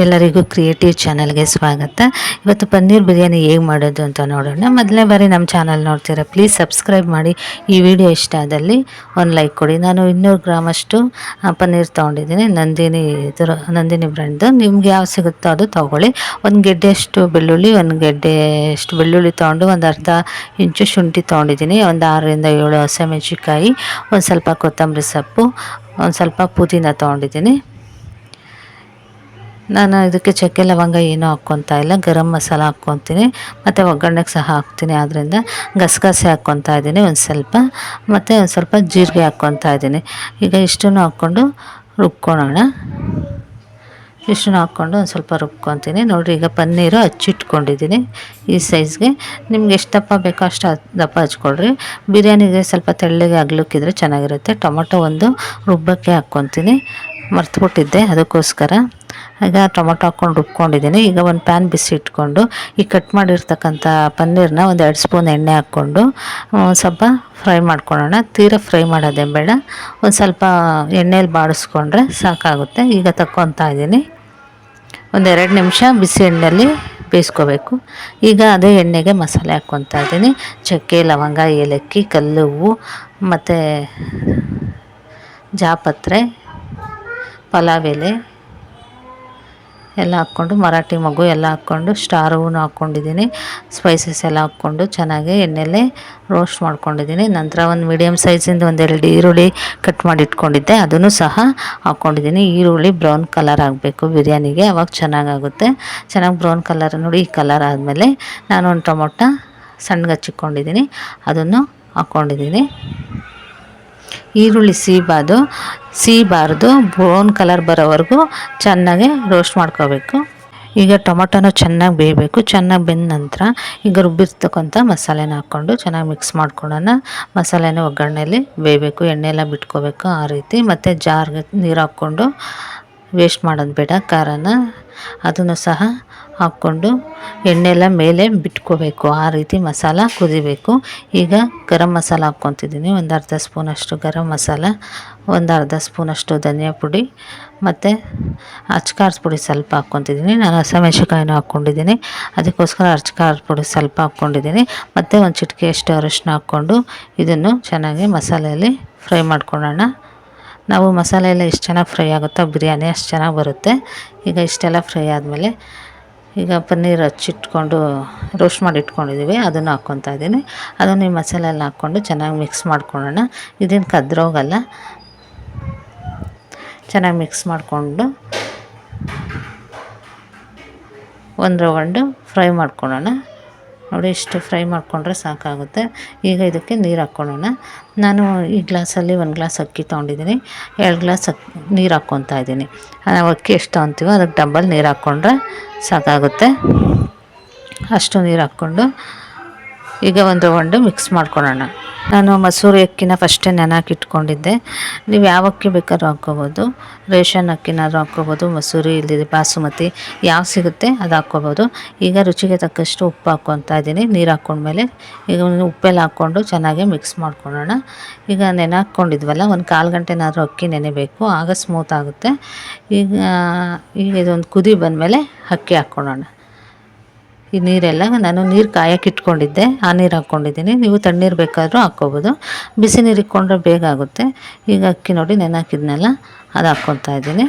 ಎಲ್ಲರಿಗೂ ಕ್ರಿಯೇಟಿವ್ ಚಾನಲ್ಗೆ ಸ್ವಾಗತ. ಇವತ್ತು ಪನ್ನೀರ್ ಬಿರಿಯಾನಿ ಹೇಗೆ ಮಾಡೋದು ಅಂತ ನೋಡೋಣ. ಮೊದಲನೇ ಬಾರಿ ನಮ್ಮ ಚಾನಲ್ ನೋಡ್ತೀರಾ ಪ್ಲೀಸ್ ಸಬ್ಸ್ಕ್ರೈಬ್ ಮಾಡಿ. ಈ ವಿಡಿಯೋ ಇಷ್ಟ ಆದಲ್ಲಿ ಒಂದು ಲೈಕ್ ಕೊಡಿ. ನಾನು ಇನ್ನೂರು ಗ್ರಾಮಷ್ಟು ಪನ್ನೀರ್ ತೊಗೊಂಡಿದ್ದೀನಿ. ನಂದಿನಿ ಇದರ ನಂದಿನಿ ಬ್ರ್ಯಾಂಡ್ದು ನಿಮ್ಗೆ ಯಾವ ಸಿಗುತ್ತೋ ಅದು ತೊಗೊಳ್ಳಿ. ಒಂದು ಗೆಡ್ಡೆಯಷ್ಟು ಬೆಳ್ಳುಳ್ಳಿ, ಒಂದು ಗೆಡ್ಡೆಯಷ್ಟು ಬೆಳ್ಳುಳ್ಳಿ ತೊಗೊಂಡು ಒಂದು ಅರ್ಧ ಇಂಚು ಶುಂಠಿ ತೊಗೊಂಡಿದ್ದೀನಿ. ಒಂದು ಆರರಿಂದ ಏಳು ಹಸಿಮೆಣ್ಸಿಕಾಯಿ ಒಂದು ಸ್ವಲ್ಪ ಕೊತ್ತಂಬರಿ ಸೊಪ್ಪು, ಒಂದು ಸ್ವಲ್ಪ ಪುದೀನ ತೊಗೊಂಡಿದ್ದೀನಿ. ನಾನು ಇದಕ್ಕೆ ಚಕ್ಕೆ ಲವಂಗ ಏನೂ ಹಾಕ್ಕೊತಾ ಇಲ್ಲ, ಗರಂ ಮಸಾಲ ಹಾಕ್ಕೊತೀನಿ, ಮತ್ತು ಒಗ್ಗರಣೆಗೆ ಸಹ ಹಾಕ್ತೀನಿ. ಆದ್ದರಿಂದ ಗಸಗಸೆ ಹಾಕ್ಕೊತಾ ಇದ್ದೀನಿ ಒಂದು ಸ್ವಲ್ಪ, ಮತ್ತು ಒಂದು ಸ್ವಲ್ಪ ಜೀರಿಗೆ ಹಾಕ್ಕೊತಾ ಇದ್ದೀನಿ. ಈಗ ಇಷ್ಟನ್ನು ಹಾಕ್ಕೊಂಡು ರುಬ್ಕೊಳ್ಳೋಣ. ಇಷ್ಟನ್ನು ಹಾಕ್ಕೊಂಡು ಒಂದು ಸ್ವಲ್ಪ ರುಬ್ಕೊತೀನಿ. ನೋಡಿರಿ ಈಗ ಪನ್ನೀರು ಹಚ್ಚಿಟ್ಕೊಂಡಿದ್ದೀನಿ ಈ ಸೈಜ್ಗೆ. ನಿಮ್ಗೆ ಎಷ್ಟು ದಪ್ಪ ಬೇಕೋ ಅಷ್ಟು ದಪ್ಪ ಹಚ್ಕೊಳ್ರಿ. ಬಿರಿಯಾನಿಗೆ ಸ್ವಲ್ಪ ತೆಳ್ಳಗೆ ಅಗ್ಲಕ್ಕಿದ್ರೆ ಚೆನ್ನಾಗಿರುತ್ತೆ. ಟೊಮೊಟೊ ಒಂದು ರುಬ್ಬಕ್ಕೆ ಹಾಕ್ಕೊತೀನಿ. ಮರ್ತುಬಿಟ್ಟಿದ್ದೆ ಅದಕ್ಕೋಸ್ಕರ. ಈಗ ಟೊಮೊಟೊ ಹಾಕ್ಕೊಂಡು ರುಬ್ಕೊಂಡಿದ್ದೀನಿ. ಈಗ ಒಂದು ಪ್ಯಾನ್ ಬಿಸಿ ಇಟ್ಕೊಂಡು ಈ ಕಟ್ ಮಾಡಿರ್ತಕ್ಕಂಥ ಪನ್ನೀರನ್ನ ಒಂದು ಎರಡು ಸ್ಪೂನ್ ಎಣ್ಣೆ ಹಾಕ್ಕೊಂಡು ಸ್ವಲ್ಪ ಫ್ರೈ ಮಾಡ್ಕೊಳ್ಳೋಣ. ತೀರ ಫ್ರೈ ಮಾಡೋದೇ ಬೇಡ. ಒಂದು ಸ್ವಲ್ಪ ಎಣ್ಣೆಯಲ್ಲಿ ಬಾಡಿಸ್ಕೊಂಡ್ರೆ ಸಾಕಾಗುತ್ತೆ. ಈಗ ತಕ್ಕೊತ ಇದ್ದೀನಿ. ಒಂದೆರಡು ನಿಮಿಷ ಬಿಸಿ ಎಣ್ಣೆಯಲ್ಲಿ ಬೇಯಿಸ್ಕೋಬೇಕು. ಈಗ ಅದೇ ಎಣ್ಣೆಗೆ ಮಸಾಲೆ ಹಾಕ್ಕೊತಾ ಇದ್ದೀನಿ. ಚಕ್ಕೆ, ಲವಂಗ, ಏಲಕ್ಕಿ ಕಲ್ಲುವ್ವು ಮತ್ತು ಜಾಪತ್ರೆ, ಪಲಾವ್ ಎಲೆ ಎಲ್ಲ ಹಾಕ್ಕೊಂಡು, ಮರಾಠಿ ಮಗು ಎಲ್ಲ ಹಾಕ್ಕೊಂಡು, ಸ್ಟಾರ್ ಹೂವು ಹಾಕ್ಕೊಂಡಿದ್ದೀನಿ. ಸ್ಪೈಸಸ್ ಎಲ್ಲ ಹಾಕ್ಕೊಂಡು ಚೆನ್ನಾಗಿ ಎಣ್ಣೆಲೆ ರೋಸ್ಟ್ ಮಾಡ್ಕೊಂಡಿದ್ದೀನಿ. ನಂತರ ಒಂದು ಮೀಡಿಯಮ್ ಸೈಜಿಂದ ಒಂದೆರಡು ಈರುಳ್ಳಿ ಕಟ್ ಮಾಡಿ ಇಟ್ಕೊಂಡಿದ್ದೆ. ಅದನ್ನು ಸಹ ಹಾಕ್ಕೊಂಡಿದ್ದೀನಿ. ಈರುಳ್ಳಿ ಬ್ರೌನ್ ಕಲರ್ ಆಗಬೇಕು ಬಿರಿಯಾನಿಗೆ. ಅವಾಗ ಚೆನ್ನಾಗಾಗುತ್ತೆ ಚೆನ್ನಾಗಿ ಬ್ರೌನ್ ಕಲರ್ ನೋಡಿ ಈ ಕಲರ್ ಆದಮೇಲೆ ನಾನು ಒಂದು ಟೊಮೊಟೊ ಸಣ್ಣಗೆ ಹಚ್ಚಿಕೊಂಡಿದ್ದೀನಿ ಅದನ್ನು ಹಾಕ್ಕೊಂಡಿದ್ದೀನಿ. ಈರುಳ್ಳಿ ಸೀಬಾದು, ಸೀಬಾರ್ದು, ಬ್ರೌನ್ ಕಲರ್ ಬರೋವರೆಗೂ ಚೆನ್ನಾಗಿ ರೋಸ್ಟ್ ಮಾಡ್ಕೋಬೇಕು. ಈಗ ಟೊಮೊಟೊನ ಚೆನ್ನಾಗಿ ಬೇಯಬೇಕು. ಚೆನ್ನಾಗಿ ಬೆಂದ ನಂತರ ಈಗ ರುಬ್ಬಿರ್ತಕ್ಕಂಥ ಮಸಾಲೆನ ಹಾಕ್ಕೊಂಡು ಚೆನ್ನಾಗಿ ಮಿಕ್ಸ್ ಮಾಡ್ಕೊಳ್ಳೋಣ. ಮಸಾಲೆನ ಒಗ್ಗರಣೆಯಲ್ಲಿ ಬೇಯಬೇಕು. ಎಣ್ಣೆ ಎಲ್ಲ ಬಿಟ್ಕೋಬೇಕು ಆ ರೀತಿ. ಮತ್ತು ಜಾರ್ಗೆ ನೀರು ಹಾಕ್ಕೊಂಡು ವೇಸ್ಟ್ ಮಾಡೋದು ಬೇಡ. ಖಾರನ, ಅದನ್ನು ಸಹ ಹಾಕ್ಕೊಂಡು ಎಣ್ಣೆಲ್ಲ ಮೇಲೆ ಬಿಟ್ಕೋಬೇಕು. ಆ ರೀತಿ ಮಸಾಲ ಕುದಿಬೇಕು. ಈಗ ಗರಂ ಮಸಾಲ ಹಾಕ್ಕೊತಿದ್ದೀನಿ. ಒಂದು ಅರ್ಧ ಸ್ಪೂನಷ್ಟು ಗರಂ ಮಸಾಲ, ಒಂದು ಅರ್ಧ ಸ್ಪೂನಷ್ಟು ಧನಿಯಾ ಪುಡಿ ಮತ್ತು ಅಚ್ಕಾರ್ಸ್ ಪುಡಿ ಸ್ವಲ್ಪ ಹಾಕ್ಕೊತಿದ್ದೀನಿ. ನಾನು ಹಸಿಮೆಣ್ಸಿಕಾಯಿನೂ ಹಾಕ್ಕೊಂಡಿದ್ದೀನಿ. ಅದಕ್ಕೋಸ್ಕರ ಅಚ್ಕಾರ್ ಪುಡಿ ಸ್ವಲ್ಪ ಹಾಕ್ಕೊಂಡಿದ್ದೀನಿ. ಮತ್ತು ಒಂದು ಚಿಟಿಕೆಯಷ್ಟು ಅರಿಶಿನ ಹಾಕ್ಕೊಂಡು ಇದನ್ನು ಚೆನ್ನಾಗಿ ಮಸಾಲೆಯಲ್ಲಿ ಫ್ರೈ ಮಾಡ್ಕೊಳ್ಳೋಣ. ನಾವು ಮಸಾಲೆ ಎಲ್ಲ ಎಷ್ಟು ಚೆನ್ನಾಗಿ ಫ್ರೈ ಆಗುತ್ತೋ, ಬಿರಿಯಾನಿ ಅಷ್ಟು ಚೆನ್ನಾಗಿ ಬರುತ್ತೆ. ಈಗ ಇಷ್ಟೆಲ್ಲ ಫ್ರೈ ಆದಮೇಲೆ ಈಗ ಪನ್ನೀರ್ ಹಚ್ಚಿಟ್ಕೊಂಡು ರೋಸ್ಟ್ ಮಾಡಿ ಇಟ್ಕೊಂಡಿದ್ದೀವಿ ಅದನ್ನು ಹಾಕ್ಕೊತಾ ಇದ್ದೀನಿ. ಅದನ್ನು ಈ ಮಸಾಲೆ ಎಲ್ಲ ಹಾಕ್ಕೊಂಡು ಚೆನ್ನಾಗಿ ಮಿಕ್ಸ್ ಮಾಡ್ಕೊಳ್ಳೋಣ. ಇದೇನು ಕದ್ರೋಗಲ್ಲ ಚೆನ್ನಾಗಿ ಮಿಕ್ಸ್ ಮಾಡಿಕೊಂಡು ಒಂದು ರೌಂಡು ಫ್ರೈ ಮಾಡ್ಕೊಳ್ಳೋಣ. ನೋಡಿ ಇಷ್ಟು ಫ್ರೈ ಮಾಡಿಕೊಂಡ್ರೆ ಸಾಕಾಗುತ್ತೆ. ಈಗ ಇದಕ್ಕೆ ನೀರು ಹಾಕ್ಕೊಳ್ಳೋಣ. ನಾನು ಈ ಗ್ಲಾಸಲ್ಲಿ ಒಂದು ಗ್ಲಾಸ್ ಅಕ್ಕಿ ತೊಗೊಂಡಿದ್ದೀನಿ. ಎರಡು ಗ್ಲಾಸ್ ಅಕ್ಕಿ ನೀರು ಹಾಕ್ಕೊತಾ ಇದ್ದೀನಿ. ನಾವು ಅಕ್ಕಿ ಎಷ್ಟು ತೊಗೊತೀವೋ ಅದಕ್ಕೆ ಡಬ್ಬಲ್ ನೀರು ಹಾಕ್ಕೊಂಡ್ರೆ ಸಾಕಾಗುತ್ತೆ. ಅಷ್ಟು ನೀರು ಹಾಕ್ಕೊಂಡು ಈಗ ಒಂದು ಒಂದು ಮಿಕ್ಸ್ ಮಾಡ್ಕೊಳ್ಳೋಣ. ನಾನು ಮಸೂರಿ ಅಕ್ಕಿನ ಫಸ್ಟೇ ನೆನಕಿಟ್ಕೊಂಡಿದ್ದೆ ನೀವು ಯಾವ ಅಕ್ಕಿ ಬೇಕಾದ್ರೂ ಹಾಕ್ಕೋಬೋದು. ರೇಷನ್ ಅಕ್ಕಿನಾದ್ರೂ ಹಾಕ್ಕೋಬೋದು, ಮಸೂರಿ ಇಲ್ಲಿದೆ ಬಾಸುಮತಿ ಯಾವ ಸಿಗುತ್ತೆ ಅದು ಹಾಕ್ಕೋಬೋದು. ಈಗ ರುಚಿಗೆ ತಕ್ಕಷ್ಟು ಉಪ್ಪು ಹಾಕ್ಕೊತಾ ಇದ್ದೀನಿ. ನೀರು ಹಾಕ್ಕೊಂಡ್ಮೇಲೆ ಈಗ ಉಪ್ಪೆಲ್ಲ ಹಾಕ್ಕೊಂಡು ಚೆನ್ನಾಗಿ ಮಿಕ್ಸ್ ಮಾಡ್ಕೊಳ್ಳೋಣ. ಈಗ ನೆನೆ ಒಂದು ಕಾಲು ಗಂಟೆನಾದರೂ ಅಕ್ಕಿ ನೆನೆಬೇಕು. ಆಗ ಸ್ಮೂತ್ ಆಗುತ್ತೆ. ಈಗ ಈಗ ಇದೊಂದು ಕುದಿ ಬಂದಮೇಲೆ ಅಕ್ಕಿ ಹಾಕ್ಕೊಳ್ಳೋಣ. ಈ ನೀರೆಲ್ಲ ನಾನು ನೀರು ಕಾಯಕ್ಕೆ ಇಟ್ಕೊಂಡಿದ್ದೆ. ಆ ನೀರು ಹಾಕ್ಕೊಂಡಿದ್ದೀನಿ. ನೀವು ತಣ್ಣೀರು ಬೇಕಾದರೂ ಹಾಕ್ಕೋಬೋದು. ಬಿಸಿ ನೀರು ಇಟ್ಕೊಂಡ್ರೆ ಬೇಗ ಆಗುತ್ತೆ. ಈಗ ಅಕ್ಕಿ ನೋಡಿ ನೆನೆ ಹಾಕಿದ್ನಲ್ಲ, ಅದು ಹಾಕ್ಕೊತಾ ಇದ್ದೀನಿ.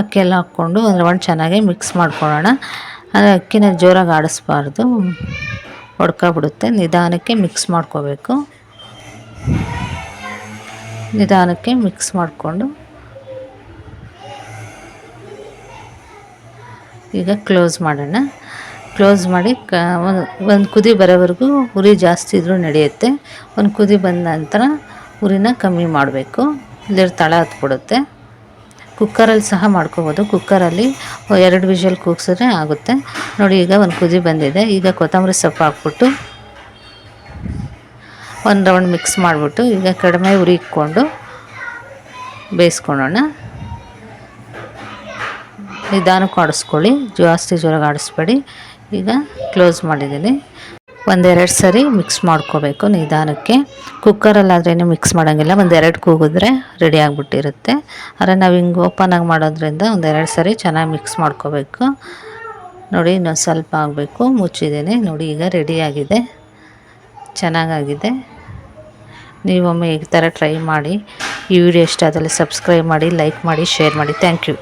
ಅಕ್ಕಿ ಎಲ್ಲ ಹಾಕ್ಕೊಂಡು ಒಂದು ಚೆನ್ನಾಗಿ ಮಿಕ್ಸ್ ಮಾಡ್ಕೊಳ್ಳೋಣ. ಅಂದರೆ ಅಕ್ಕಿನ ಜೋರಾಗಿ ಆಡಿಸ್ಬಾರ್ದು. ಹೊಡ್ಕೊಬಿಡುತ್ತೆ ನಿಧಾನಕ್ಕೆ ಮಿಕ್ಸ್ ಮಾಡ್ಕೋಬೇಕು. ನಿಧಾನಕ್ಕೆ ಮಿಕ್ಸ್ ಮಾಡಿಕೊಂಡು ಈಗ ಕ್ಲೋಸ್ ಮಾಡೋಣ. ಕ್ಲೋಸ್ ಮಾಡಿ ಕ, ಒಂದು ಕುದಿ ಬರೋವರೆಗೂ ಉರಿ ಜಾಸ್ತಿ ಇದ್ದರೂ ನಡೆಯುತ್ತೆ. ಒಂದು ಕುದಿ ಬಂದ ನಂತರ ಉರಿನ ಕಮ್ಮಿ ಮಾಡಬೇಕು. ಇಲ್ಲಿ ತಳ ಹತ್ಬಿಡುತ್ತೆ. ಕುಕ್ಕರಲ್ಲಿ ಸಹ ಮಾಡ್ಕೋಬೋದು. ಕುಕ್ಕರಲ್ಲಿ ಎರಡು ವಿಷಲ್ ಕೂಗ್ಸಿದ್ರೆ ಆಗುತ್ತೆ. ನೋಡಿ ಈಗ ಒಂದು ಕುದಿ ಬಂದಿದೆ. ಈಗ ಕೊತ್ತಂಬರಿ ಸೊಪ್ಪು ಹಾಕ್ಬಿಟ್ಟು ಒಂದು ರೌಂಡ್ ಮಿಕ್ಸ್ ಮಾಡಿಬಿಟ್ಟು ಈಗ ಕಡಿಮೆ ಉರಿ ಇಕ್ಕೊಂಡು ಬೇಯಿಸ್ಕೊಳ್ಳೋಣ. ನಿಧಾನಕ್ಕೆ ಆಡಿಸ್ಕೊಳ್ಳಿ. ಜಾಸ್ತಿ ಜೋರಾಗಿ ಆಡಿಸ್ಬೇಡಿ. ಈಗ ಕ್ಲೋಸ್ ಮಾಡಿದ್ದೀನಿ. ಒಂದೆರಡು ಸರಿ ಮಿಕ್ಸ್ ಮಾಡ್ಕೋಬೇಕು ನಿಧಾನಕ್ಕೆ. ಕುಕ್ಕರಲ್ಲಾದ್ರೇನು ಮಿಕ್ಸ್ ಮಾಡೋಂಗಿಲ್ಲ. ಒಂದೆರಡು ಕೂಗಿದ್ರೆ ರೆಡಿ ಆಗಿಬಿಟ್ಟಿರುತ್ತೆ. ಆದರೆ ನಾವು ಹಿಂಗೆ ಓಪನಾಗಿ ಮಾಡೋದ್ರಿಂದ ಒಂದೆರಡು ಸರಿ ಚೆನ್ನಾಗಿ ಮಿಕ್ಸ್ ಮಾಡ್ಕೋಬೇಕು. ನೋಡಿ, ಇನ್ನೊಂದು ಸ್ವಲ್ಪ ಆಗಬೇಕು. ಮುಚ್ಚಿದ್ದೀನಿ. ನೋಡಿ, ಈಗ ರೆಡಿಯಾಗಿದೆ ಚೆನ್ನಾಗಾಗಿದೆ. ನೀವೊಮ್ಮೆ ಈ ಥರ ಟ್ರೈ ಮಾಡಿ. ಈ ವಿಡಿಯೋ ಇಷ್ಟ ಆದಲ್ಲಿ ಸಬ್ಸ್ಕ್ರೈಬ್ ಮಾಡಿ ಲೈಕ್ ಮಾಡಿ ಶೇರ್ ಮಾಡಿ. Thank you